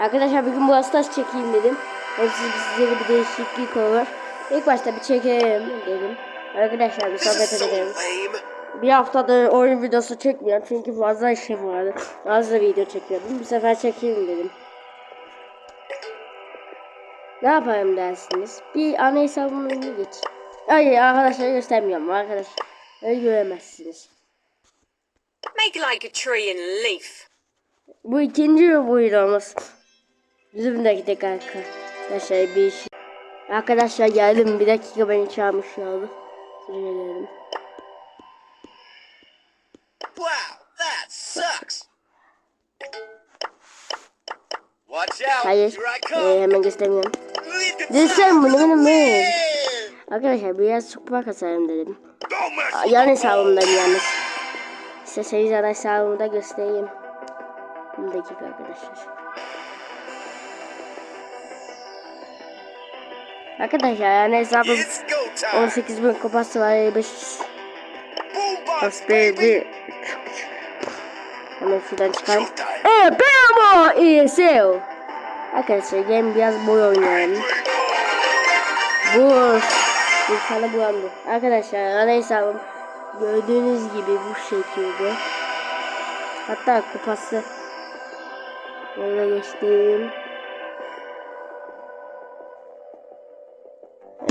Arkadaşlar bugün bu hastası çekeyim dedim. Hem siz, size de bir değişiklik olur. İlk başta bir çekelim dedim. Arkadaşlar bir sohbet so edelim. Bir haftadır oyun videosu çekmiyorum çünkü fazla işim vardı. Az da video çekiyordum. Bu sefer çekeyim dedim. Ne yapayım dersiniz? Bir ana hesabımı geç. Hayır arkadaşlar göstermiyorum arkadaşlar. Öyle göremezsiniz. Make like a tree and leaf. Bu ikinci videomuz. Bizim de gidelim arkadaşlar bir iş. Arkadaşlar geldim bir dakika beni çağırmış oldu. Şuraya geldim. Wow, that sucks. Watch out. Hayır. Ee, hemen göstermiyorum. Desem bunu benim mi? Arkadaşlar biraz çok kasarım dedim. Yan hesabımdayım yalnız. İsterseniz yan hesabımı da göstereyim. Bir dakika arkadaşlar. Arkadaşlar yani hesabım It's go time. 18 bin kupası var 55 Boombox Bas baby. baby. Hemen şuradan çıkalım. Eee Primo ESL. Arkadaşlar game biraz boy oynayalım. Boş. Bir sana bulandı. Arkadaşlar ana hesabım gördüğünüz gibi bu şekilde. Hatta kupası Böyle göstereyim.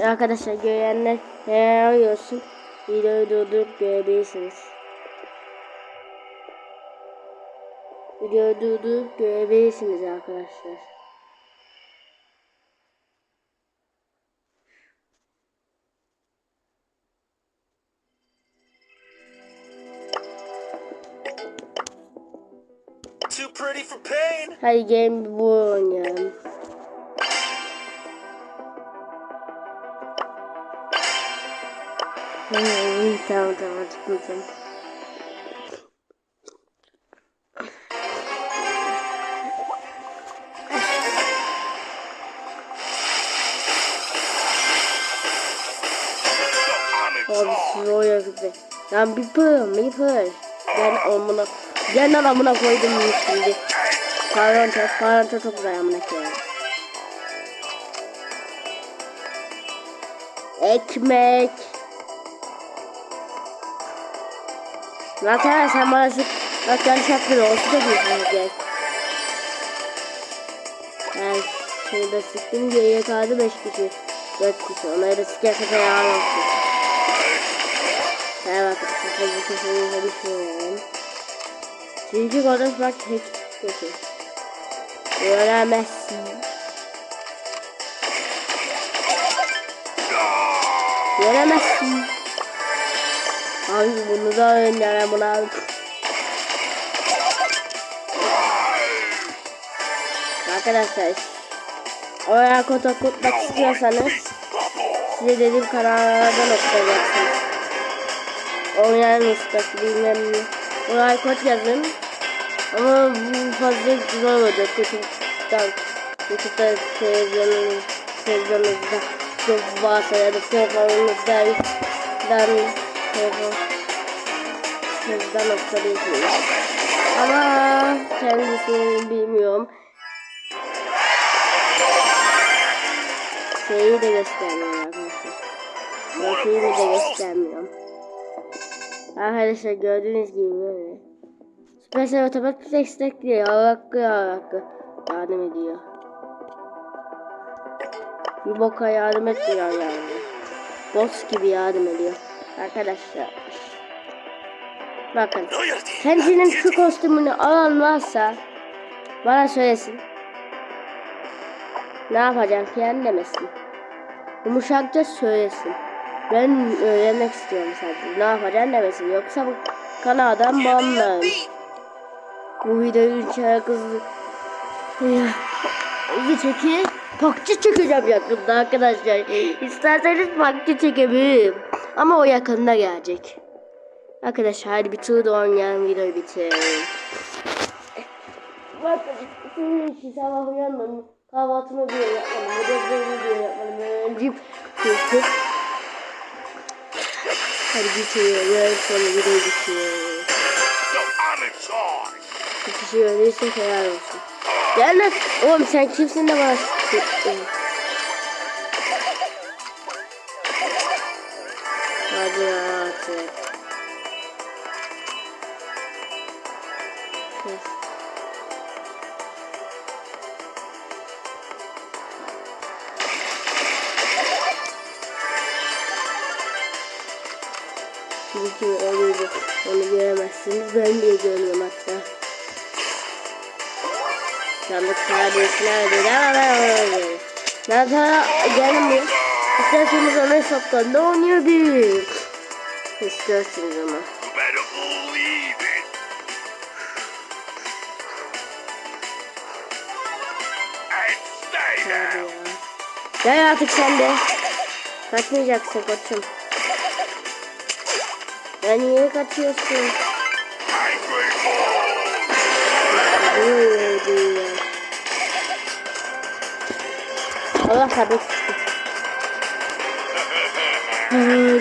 Arkadaşlar görenler helal olsun. Videoyu durdurup görebilirsiniz. Videoyu durdurup görebilirsiniz arkadaşlar. Too pretty for pain. Hadi game bu oynayalım. Hmm, tamam tamam çıkmayacağım. So I'm in Abi charge. siz o. Lan bir pır bir pır. Ben amına. Gel lan amına koydum şimdi. Paranço, paranço çok güzel amına koyayım. Ekmek. Zaten sen bana sık. Bak yanlış yaptın. Olsun da diyorsun gel. Ben şurada sıktım diye yeterli 5 kişi. 4 kişi. Onları da sikerse yalan olsun. Evet arkadaşlar bu kesinlikle düşünüyorum. Çünkü bak hiç kötü. Göremezsin. Göremezsin. Abi bunu da bunu al. Arkadaşlar Oraya kod okutmak istiyorsanız size dediğim kanallardan okuyacaksınız. Oynayan ustası bilmem ne. Oraya kod yazın. Ama bu fazla güzel olacak. YouTube'dan, YouTube'da televizyonunuz, televizyonunuzda ya da telefonunuzda dan telefon televizyon okutabilirsiniz. Ama kendisini bilmiyorum. Şeyi de göstermiyorum arkadaşlar. Profiilimi de göstermiyorum. Arkadaşlar gördüğünüz gibi böyle. Süpersel otomatik destekliyor. Hakkı hakkı yardım ediyor. Bir boka yardım etmiyor yani. Boss gibi yardım ediyor. Arkadaşlar. Bakın. Kendinin şu kostümünü alan varsa bana söylesin. Ne yapacağım falan demesin. Yumuşakça söylesin. Ben öğrenmek istiyorum sadece. Ne yapacağım demesin. Yoksa bu kanaldan beat. Bu videoyu içeri kızı... Çeki pakçı çekeceğim yakında arkadaşlar. İsterseniz pakçı çekebilirim. Ama o yakında gelecek. Arkadaşlar hadi bir tur da oynayalım videoyu bitirelim. Bakın sizin için sabah uyanmadım. Kahvaltımı bile yapmadım. Ödevlerimi bile yapmadım. Öğrenciyim. Çünkü Hadi bitiriyoruz. Sonra videoyu charge. Bir kişi öldüyse helal olsun. Gel lan. Oğlum sen kimsin de bana? Hadi artık. Çünkü öyle onu göremezsiniz. Ben de görüyorum hatta. Onu öldürdüm. Ben sana gelmiyor. İsterseniz ona hesaptan da oynayabilirim. İsterseniz ama. Gel artık sen de. Kaçmayacaksın koçum. Ya niye kaçıyorsun? Bull. Böyle Allah sabır.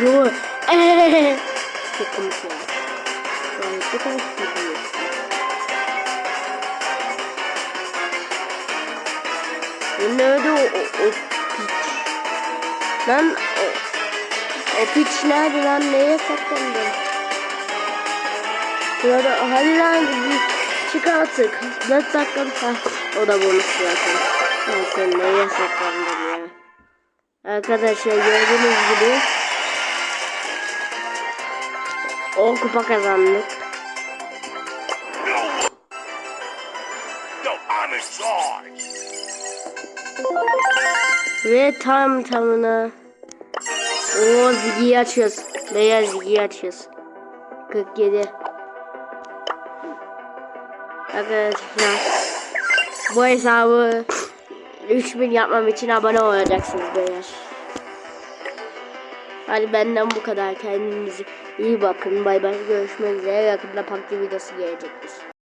Dur. Eee. Çok komik. Yani çok komik gidiyorsun. Nerede o, o, o piç? Lan o, o piç nerede lan? Neye saklandı? Ya da hadi lan çık artık. 4 dakikamız ha. O da bonus zaten. Ya sen neye saklandın ya? Arkadaşlar gördüğünüz gibi o kupa kazandık. Ve tam tamına o zigiyi açıyoruz. Beyaz zigiyi açıyoruz. 47 Arkadaşlar bu hesabı 3000 yapmam için abone olacaksınız beyler. Hadi benden bu kadar. Kendinize iyi bakın. Bay bay. Görüşmek üzere. Yakında PUBG videosu gelecektir.